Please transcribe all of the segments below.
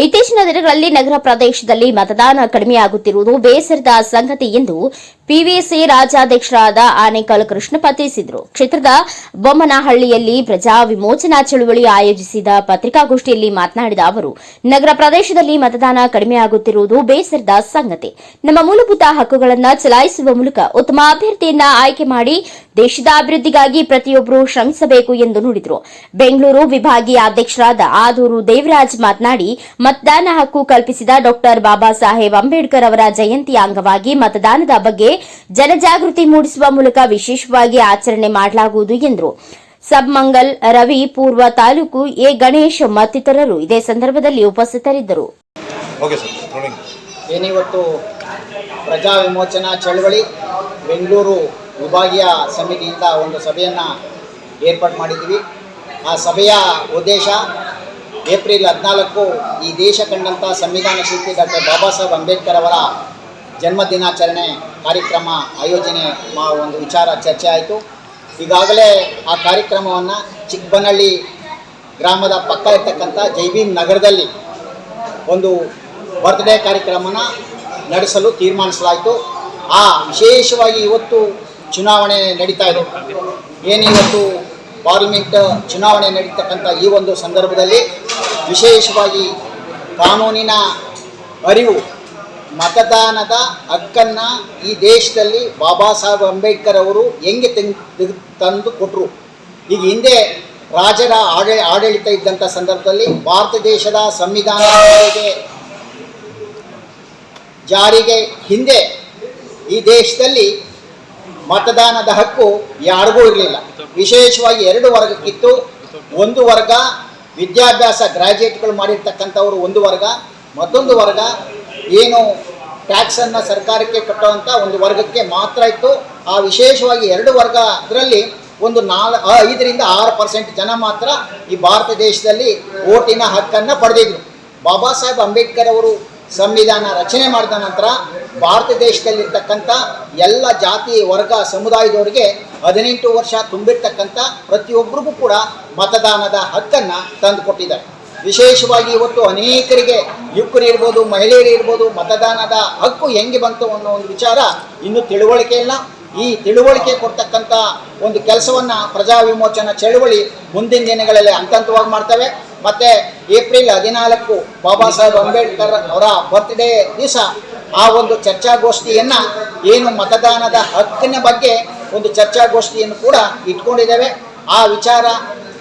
ಇತ್ತೀಚಿನ ದಿನಗಳಲ್ಲಿ ನಗರ ಪ್ರದೇಶದಲ್ಲಿ ಮತದಾನ ಕಡಿಮೆಯಾಗುತ್ತಿರುವುದು ಬೇಸರದ ಸಂಗತಿ ಎಂದು ಪಿವಿಸಿ ರಾಜ್ಯಾಧ್ಯಕ್ಷರಾದ ಆನೇಕಲ್ ಕೃಷ್ಣಪ್ಪ ತಿಳಿಸಿದರು ಕ್ಷೇತ್ರದ ಬೊಮ್ಮನಹಳ್ಳಿಯಲ್ಲಿ ಪ್ರಜಾ ವಿಮೋಚನಾ ಚಳುವಳಿ ಆಯೋಜಿಸಿದ ಪತ್ರಿಕಾಗೋಷ್ಠಿಯಲ್ಲಿ ಮಾತನಾಡಿದ ಅವರು, ನಗರ ಪ್ರದೇಶದಲ್ಲಿ ಮತದಾನ ಕಡಿಮೆಯಾಗುತ್ತಿರುವುದು ಬೇಸರದ ಸಂಗತಿ. ನಮ್ಮ ಮೂಲಭೂತ ಹಕ್ಕುಗಳನ್ನು ಚಲಾಯಿಸುವ ಮೂಲಕ ಉತ್ತಮ ಅಭ್ಯರ್ಥಿಯನ್ನ ಆಯ್ಕೆ ಮಾಡಿ ದೇಶದ ಅಭಿವೃದ್ಧಿಗಾಗಿ ಪ್ರತಿಯೊಬ್ಬರು ಶ್ರಮಿಸಬೇಕು ಎಂದು ನುಡಿದರು. ಬೆಂಗಳೂರು ವಿಭಾಗೀಯ ಅಧ್ಯಕ್ಷರಾದ ಆದೂರು ದೇವರಾಜ್ ಮಾತನಾಡಿ, ಮತದಾನ ಹಕ್ಕು ಕಲ್ಪಿಸಿದ ಡಾಕ್ಟರ್ ಬಾಬಾ ಸಾಹೇಬ್ ಅಂಬೇಡ್ಕರ್ ಅವರ ಜಯಂತಿಯ ಅಂಗವಾಗಿ ಮತದಾನದ ಬಗ್ಗೆ ಜನಜಾಗೃತಿ ಮೂಡಿಸುವ ಮೂಲಕ ವಿಶೇಷವಾಗಿ ಆಚರಣೆ ಮಾಡಲಾಗುವುದು ಎಂದರು. ಸಬ್ಮಂಗಲ್ ರವಿ ಪೂರ್ವ ತಾಲೂಕು ಎ. ಗಣೇಶ್ ಮತ್ತಿತರರು ಇದೇ ಸಂದರ್ಭದಲ್ಲಿ ಉಪಸ್ಥಿತರಿದ್ದರು. ಓಕೆ ಸರ್ ರೋಲಿಂಗ್ ಏನಿವತ್ತು ಪ್ರಜಾ ವಿಮೋಚನಾ ಚಳವಳಿ ಬೆಂಗಳೂರು ವಿಭಾಗೀಯ ಸಮಿತಿಯಿಂದ ಒಂದು ಸಭೆಯನ್ನು ಏರ್ಪಾಡು ಮಾಡಿದ್ದೀವಿ. ಆ ಸಭೆಯ ಉದ್ದೇಶ ಏಪ್ರಿಲ್ ಹದಿನಾಲ್ಕು ಈ ದೇಶ ಕಂಡಂಥ ಸಂವಿಧಾನ ಶಿಲ್ಪಿ ಡಾಕ್ಟರ್ ಬಾಬಾ ಸಾಹೇಬ್ ಅಂಬೇಡ್ಕರ್ ಅವರ ಜನ್ಮ ದಿನಾಚರಣೆ ಕಾರ್ಯಕ್ರಮ ಆಯೋಜನೆ ಮಾ ಒಂದು ವಿಚಾರ ಚರ್ಚೆ ಆಯಿತು. ಈಗಾಗಲೇ ಆ ಕಾರ್ಯಕ್ರಮವನ್ನು ಚಿಕ್ಕಬನಹಳ್ಳಿ ಗ್ರಾಮದ ಪಕ್ಕ ಇರ್ತಕ್ಕಂಥ ಜೈಭೀಮ್ ನಗರದಲ್ಲಿ ಒಂದು ಬರ್ತ್ಡೇ ಕಾರ್ಯಕ್ರಮನ ನಡೆಸಲು ತೀರ್ಮಾನಿಸಲಾಯಿತು. ಆ ವಿಶೇಷವಾಗಿ ಇವತ್ತು ಚುನಾವಣೆ ನಡೀತಾ ಇದೆ. ಏನು ಇವತ್ತು ಪಾರ್ಲಿಮೆಂಟ್ ಚುನಾವಣೆ ನಡೀತಕ್ಕಂಥ ಈ ಒಂದು ಸಂದರ್ಭದಲ್ಲಿ ವಿಶೇಷವಾಗಿ ಕಾನೂನಿನ ಅರಿವು ಮತದಾನದ ಹಕ್ಕನ್ನು ಈ ದೇಶದಲ್ಲಿ ಬಾಬಾ ಸಾಹೇಬ್ ಅಂಬೇಡ್ಕರ್ ಅವರು ಹೆಂಗೆ ತೆಗ್ ತೆಗ್- ತಂದು ಕೊಟ್ಟರು ಈಗ ಹಿಂದೆ ರಾಜರ ಆಡ ಆಡಳಿತ ಇದ್ದಂಥ ಸಂದರ್ಭದಲ್ಲಿ ಭಾರತ ದೇಶದ ಸಂವಿಧಾನ ಜಾರಿಗೆ ಹಿಂದೆ ಈ ದೇಶದಲ್ಲಿ ಮತದಾನದ ಹಕ್ಕು ಯಾರಿಗೂ ಇರಲಿಲ್ಲ. ವಿಶೇಷವಾಗಿ ಎರಡು ವರ್ಗಕ್ಕಿತ್ತು. ಒಂದು ವರ್ಗ ವಿದ್ಯಾಭ್ಯಾಸ ಗ್ರಾಜ್ಯುಯೇಟ್ಗಳು ಮಾಡಿರ್ತಕ್ಕಂಥವ್ರು ಒಂದು ವರ್ಗ, ಮತ್ತೊಂದು ವರ್ಗ ಏನು ಟ್ಯಾಕ್ಸನ್ನು ಸರ್ಕಾರಕ್ಕೆ ಕಟ್ಟುವಂಥ ಒಂದು ವರ್ಗಕ್ಕೆ ಮಾತ್ರ ಇತ್ತು. ಆ ವಿಶೇಷವಾಗಿ ಎರಡು ವರ್ಗ ಅದರಲ್ಲಿ ಒಂದು ನಾಲ್ ಐದರಿಂದ ಆರು ಪರ್ಸೆಂಟ್ ಜನ ಮಾತ್ರ ಈ ಭಾರತ ದೇಶದಲ್ಲಿ ಓಟಿನ ಹಕ್ಕನ್ನು ಪಡೆದಿದ್ರು. ಬಾಬಾ ಸಾಹೇಬ್ ಅಂಬೇಡ್ಕರ್ ಅವರು ಸಂವಿಧಾನ ರಚನೆ ಮಾಡಿದ ನಂತರ ಭಾರತ ದೇಶದಲ್ಲಿರ್ತಕ್ಕಂಥ ಎಲ್ಲ ಜಾತಿ, ವರ್ಗ, ಸಮುದಾಯದವರಿಗೆ ಹದಿನೆಂಟು ವರ್ಷ ತುಂಬಿರ್ತಕ್ಕಂಥ ಪ್ರತಿಯೊಬ್ಬರಿಗೂ ಕೂಡ ಮತದಾನದ ಹಕ್ಕನ್ನು ತಂದು ಕೊಟ್ಟಿದ್ದಾರೆ. ವಿಶೇಷವಾಗಿ ಇವತ್ತು ಅನೇಕರಿಗೆ ಯುವಕರು ಇರ್ಬೋದು, ಮಹಿಳೆಯರು ಇರ್ಬೋದು, ಮತದಾನದ ಹಕ್ಕು ಹೆಂಗೆ ಬಂತು ಅನ್ನೋ ಒಂದು ವಿಚಾರ ಇನ್ನೂ ತಿಳುವಳಿಕೆ ಇಲ್ಲ. ಈ ತಿಳುವಳಿಕೆ ಕೊಡ್ತಕ್ಕಂಥ ಒಂದು ಕೆಲಸವನ್ನು ಪ್ರಜಾ ವಿಮೋಚನಾ ಚಳುವಳಿ ಮುಂದಿನ ದಿನಗಳಲ್ಲಿ ಹಂತ ಹಂತವಾಗಿ ಮಾಡ್ತವೆ. ಮತ್ತು ಏಪ್ರಿಲ್ ಹದಿನಾಲ್ಕು ಬಾಬಾ ಸಾಹೇಬ್ ಅಂಬೇಡ್ಕರ್ ಅವರ ಬರ್ತ್ಡೇ ದಿವಸ ಆ ಒಂದು ಚರ್ಚಾಗೋಷ್ಠಿಯನ್ನು ಏನು ಮತದಾನದ ಹಕ್ಕಿನ ಬಗ್ಗೆ ಒಂದು ಚರ್ಚಾಗೋಷ್ಠಿಯನ್ನು ಕೂಡ ಇಟ್ಕೊಂಡಿದ್ದೇವೆ. ಆ ವಿಚಾರ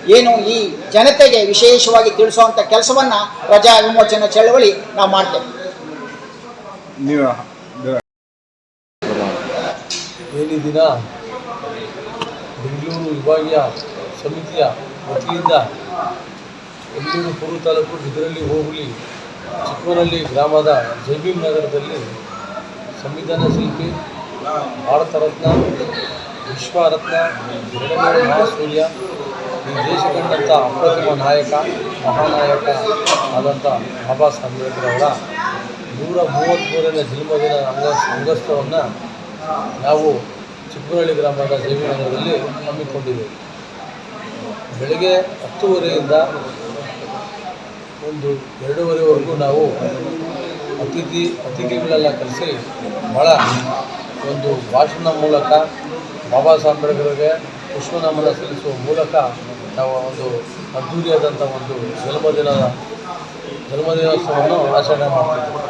ಏನು ಈ ಜನತೆಗೆ ವಿಶೇಷವಾಗಿ ತಿಳಿಸುವಂಥ ಕೆಲಸವನ್ನು ಪ್ರಜಾ ವಿಮೋಚನಾ ಚಳವಳಿ ನಾವು ಮಾಡ್ತೇವೆ. ಈ ದಿನ ಬೆಂಗಳೂರು ವಿಭಾಗೀಯ ಸಮಿತಿಯ ವತಿಯಿಂದ ಬೆಂಗಳೂರು ಪೂರ್ವ ತಾಲೂಕು ಇದರಲ್ಲಿ ಹೋಗಲಿ ಚಿಕ್ಕೂರಲ್ಲಿ ಗ್ರಾಮದ ಜೈಬೀಮ್ ನಗರದಲ್ಲಿ ಸಂವಿಧಾನ ಶಿಲ್ಪಿ ಭಾರತ ರತ್ನ ವಿಶ್ವರತ್ನ ಎರಡನೇ ಮಹಾಸೂರ್ಯ ಈ ಕಂಡಂಥ ಅಪ್ರತಿಮ ನಾಯಕ, ಮಹಾನಾಯಕ ಆದಂಥ ಬಾಬಾ ಸಾಹೇಬ್ ಅಂಬೇಡ್ಕರ್ ಅವರ ನೂರ ಮೂವತ್ತ್ಮೂರನೇ ಜನ್ಮದಿನ ಅಂಗ ಅಂಗಸ್ತವನ್ನು ನಾವು ಚಿಕ್ಕನಹಳ್ಳಿ ಗ್ರಾಮದ ಜೈವಿನಗರದಲ್ಲಿ ಹಮ್ಮಿಕೊಂಡಿದ್ದೇವೆ ಬೆಳಗ್ಗೆ ಹತ್ತುವರೆಯಿಂದ ಒಂದು ಎರಡೂವರೆವರೆಗೂ ನಾವು ಅತಿಥಿ, ಅತಿಥಿಗಳೆಲ್ಲ ಕರೆಸಿ ಭಾಳ ಒಂದು ಭಾಷಣ ಮೂಲಕ ಬಾಬಾ ಸಾಹೇಬ್ ಅಂಬೇಡ್ಕರ್ಗೆ ಪುಷ್ಪನಮನ ಸಲ್ಲಿಸುವ ಮೂಲಕ ನಾವು ಒಂದು ಅದ್ಧೂರಿಯಾದಂಥ ಒಂದು ಜನ್ಮದಿನದ ಜನ್ಮದಿನೋತ್ಸವವನ್ನು ಆಚರಣೆ ಮಾಡ್ತಿದ್ದೇವೆ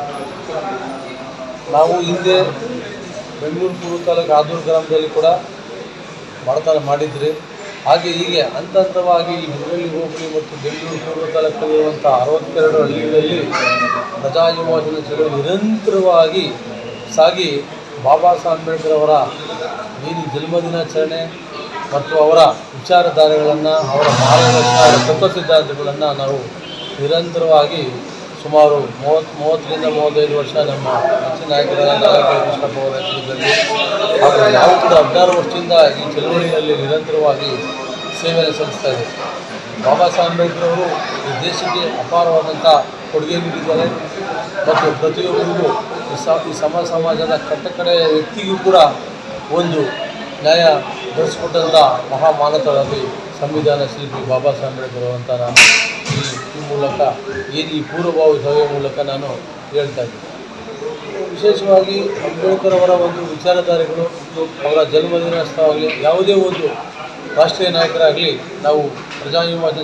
ನಾವು ಹಿಂದೆ ಬೆಂಗಳೂರು ಪೂರ್ವ ತಾಲೂಕು ಆದೂರು ಗ್ರಾಮದಲ್ಲಿ ಕೂಡ ಬಡತನ ಮಾಡಿದ್ರಿ. ಹಾಗೆ ಹೀಗೆ ಹಂತ ಹಂತವಾಗಿ ಈ ಹೋಬಳಿ ಮತ್ತು ಬೆಂಗಳೂರು ಪೂರ್ವ ತಾಲೂಕಲ್ಲಿರುವಂಥ ಅರವತ್ತೆರಡು ಹಳ್ಳಿಗಳಲ್ಲಿ ಪ್ರಜಾ ಯುವ ಚಳವಳಿ ನಿರಂತರವಾಗಿ ಸಾಗಿ ಬಾಬಾ ಸಾಹೇಬ್ ಅಂಬೇಡ್ಕರ್ ಅವರ ಏನು ಜನ್ಮದಿನಾಚರಣೆ ಮತ್ತು ಅವರ ವಿಚಾರಧಾರೆಗಳನ್ನು, ಅವರ ಮಾರ್ಗದರ್ಶನ ತತ್ವ ಸಿದ್ಧಾಂತಗಳನ್ನು ನಾವು ನಿರಂತರವಾಗಿ ಸುಮಾರು ಮೂವತ್ತು, ಮೂವತ್ತರಿಂದ ಮೂವತ್ತೈದು ವರ್ಷ ನಮ್ಮ ಹೆಚ್ಚಿನ ನಾಯಕರಾದ ನಾಯಕ ಕೃಷ್ಣಪ್ಪ ಅವರ ನೇತೃತ್ವದಲ್ಲಿ ಹಾಗೂ ನಾವು ಕೂಡ ಹದಿನಾರು ವರ್ಷದಿಂದ ಈ ಚಳವಳಿಯಲ್ಲಿ ನಿರಂತರವಾಗಿ ಸೇವೆಯನ್ನು ಸಲ್ಲಿಸ್ತಾ ಇದೆ ಬಾಬಾ ಸಾಹೇಬ್ ಅಂಬೇಡ್ಕರ್ ಈ ದೇಶಕ್ಕೆ ಅಪಾರವಾದಂಥ ಕೊಡುಗೆ ನೀಡಿದ್ದಾರೆ ಮತ್ತು ಪ್ರತಿಯೊಬ್ಬರಿಗೂ ಈ ಸಮ ಸಮಾಜದ ಕಟ್ಟಕಡೆಯ ವ್ಯಕ್ತಿಗೂ ಕೂಡ ಒಂದು ನ್ಯಾಯ ದೊರಕಿಸಿಕೊಟ್ಟಂಥ ಮಹಾಮಾನತರಾಗಿ ಸಂವಿಧಾನ ಶಿಲ್ಪಿ ಬಾಬಾ ಸಾಹೇಬ್ ಅಂಬೇಡ್ಕರ್ ನಾನು ಈ ಮೂಲಕ ಈ ಪೂರ್ವಭಾವಿ ಸಭೆಯ ಮೂಲಕ ನಾನು ಹೇಳ್ತಾ ಇದ್ದೀನಿ. ವಿಶೇಷವಾಗಿ ಅಂಬೇಡ್ಕರ್ ಅವರ ಒಂದು ವಿಚಾರಧಾರೆಗಳು ಅವರ ಜನ್ಮದಿನೋತ್ಸವವಾಗಲಿ ಯಾವುದೇ ಒಂದು ರಾಷ್ಟ್ರೀಯ ನಾಯಕರಾಗಲಿ ನಾವು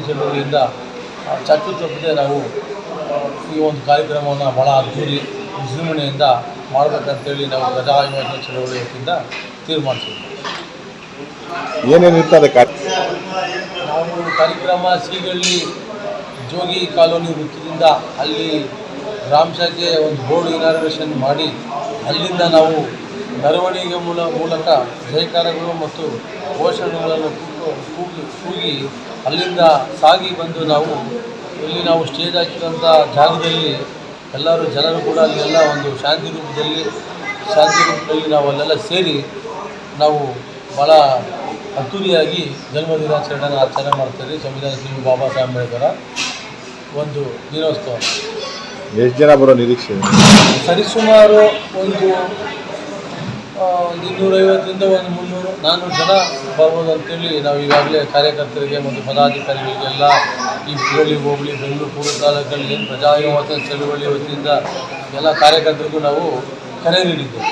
ಚಳವಳಿಯಿಂದ ಆ, ಚಟ್ಟು ತಪ್ಪದೆ ನಾವು ಈ ಒಂದು ಕಾರ್ಯಕ್ರಮವನ್ನು ಭಾಳ ಅದ್ಧೂರಿ ವಿಜೃಂಭಣೆಯಿಂದ ಮಾಡಬೇಕಂತೇಳಿ ನಾವು ಪ್ರಜಾ ಚಳವಳಿ ತೀರ್ಮಾನಿಸಿದ್ದೀವಿ ತೀರ್ಮಾನಿಸಿದ್ವಿ. ಏನೇನು ಇರ್ತದೆ ಕಾ ನಾವು ಕಾರ್ಯಕ್ರಮ ಶ್ರೀಗಳಲ್ಲಿ ಜೋಗಿ ಕಾಲೋನಿ ವೃತ್ತದಿಂದ ಅಲ್ಲಿ ಗ್ರಾಮ ಶಾಖೆ ಒಂದು ಬೋರ್ಡ್ ಇನಾಗ್ರೇಷನ್ ಮಾಡಿ, ಅಲ್ಲಿಂದ ನಾವು ಮೆರವಣಿಗೆ ಮೂಲ, ಮೂಲಕ ಜಯಕಾರಗಳು ಮತ್ತು ಘೋಷಣೆಗಳನ್ನು ಕೂಗಿ ಕೂಗಿ ಅಲ್ಲಿಂದ ಸಾಗಿ ಬಂದು ನಾವು ಇಲ್ಲಿ ನಾವು ಸ್ಟೇಜ್ ಹಾಕಿದಂಥ ಜಾಗದಲ್ಲಿ ಎಲ್ಲರೂ ಜನರು ಕೂಡ ಅಲ್ಲೆಲ್ಲ ಒಂದು ಶಾಂತಿ ರೂಪದಲ್ಲಿ ಶಾಂತಿ ರೂಪದಲ್ಲಿ ನಾವು ಅಲ್ಲೆಲ್ಲ ಸೇರಿ ನಾವು ಭಾಳ ಅದ್ದೂರಿಯಾಗಿ ಜನ್ಮದಿನಾಚರಣೆಯನ್ನು ಆಚರಣೆ ಮಾಡ್ತಾರೆ. ಸಂವಿಧಾನ ಶ್ರೀ ಬಾಬಾ ಸಾಹೇಬ್ ಅಂಬೇಡ್ಕರ ಒಂದು ದಿನೋತ್ಸವ. ಎಷ್ಟು ಜನ ಬರೋ ನಿರೀಕ್ಷೆ? ಸರಿಸುಮಾರು ಒಂದು ಇನ್ನೂರೈವತ್ತರಿಂದ ಒಂದು ಮುನ್ನೂರು ನಾನ್ನೂರು ಜನ ಬರ್ಬೋದು ಅಂತೇಳಿ ನಾವು ಈಗಾಗಲೇ ಕಾರ್ಯಕರ್ತರಿಗೆ ಮತ್ತು ಪದಾಧಿಕಾರಿಗಳಿಗೆಲ್ಲ ಈ ಹುಬ್ಬಳ್ಳಿ ಹೋಬಳಿ ಬೆಂಗಳೂರು ಪೂರ್ವ ತಾಲೂಕಲ್ಲಿ ಪ್ರಜಾಯುವತ ಚಳುವಳಿ ವತಿಯಿಂದ ಎಲ್ಲ ಕಾರ್ಯಕರ್ತರಿಗೂ ನಾವು ಕರೆ ನೀಡಿದ್ದೇವೆ.